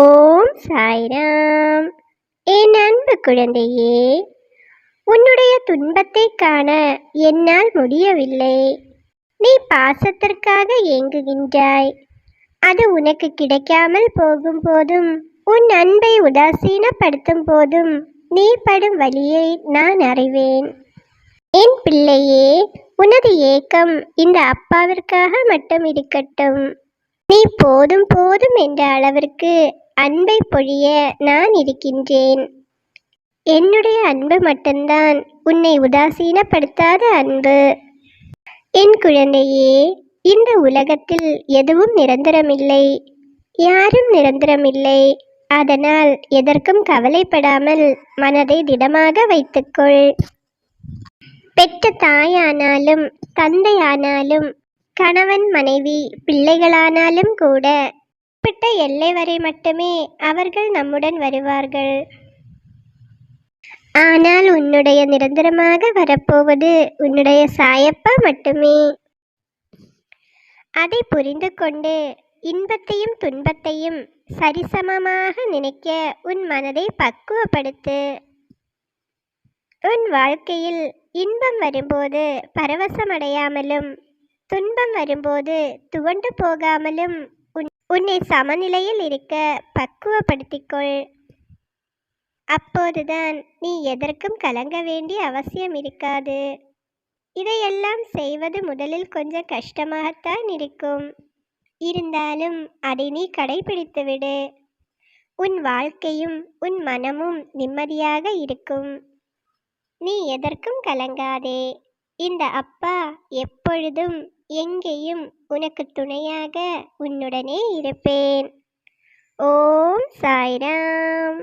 ஓம் சாய்ராம். என் அன்பு குழந்தையே உன்னுடைய துன்பத்தை காண என்னால் முடியவில்லை. நீ பாசத்திற்காக ஏங்குகின்றாய். அது உனக்கு கிடைக்காமல் போகும் போதும் உன் அன்பை உதாசீனப்படுத்தும் போதும் நீ படும் வழியை நான் அறிவேன். என் பிள்ளையே உனது ஏக்கம் இந்த அப்பாவிற்காக மட்டும் இருக்கட்டும். நீ போதும் போதும் என்ற அளவிற்கு அன்பை பொழிய நான் இருக்கின்றேன். என்னுடைய அன்பு மட்டும்தான் உன்னை உதாசீனப்படுத்தாத அன்பு. என் குழந்தையே இந்த உலகத்தில் எதுவும் நிரந்தரமில்லை. யாரும் நிரந்தரமில்லை. அதனால் எதற்கும் கவலைப்படாமல் மனதை திடமாக வைத்துக்கொள். பெற்ற தாயானாலும் தந்தையானாலும் கணவன் மனைவி பிள்ளைகளானாலும் கூட குறிப்பிட்ட எல்லை வரை மட்டுமே அவர்கள் நம்முடன் வருவார்கள். ஆனால் உன்னுடைய நிரந்தரமாக வரப்போவது உன்னுடைய சாயப்பா மட்டுமே. அதை புரிந்து கொண்டு இன்பத்தையும் துன்பத்தையும் சரிசமமாக நினைக்க உன் மனதை பக்குவப்படுத்து. உன் வாழ்க்கையில் இன்பம் வரும்போது பரவசமடையாமலும் துன்பம் வரும்போது துவண்டு போகாமலும் உன்னை சமநிலையில் இருக்க பக்குவப்படுத்திக்கொள். அப்போதுதான் நீ எதற்கும் கலங்க வேண்டிய அவசியம் இருக்காது. இதையெல்லாம் செய்வது முதலில் கொஞ்சம் கஷ்டமாகத்தான் இருக்கும். இருந்தாலும் அதை நீ கடைபிடித்துவிடு உன் வாழ்க்கையும் உன் மனமும் நிம்மதியாக இருக்கும். நீ எதற்கும் கலங்காதே. இந்த அப்பா எப்பொழுதும் எங்கேயும் உனக்கு துணையாக உன்னுடனே இருப்பேன். ஓம் சாய்ராம்.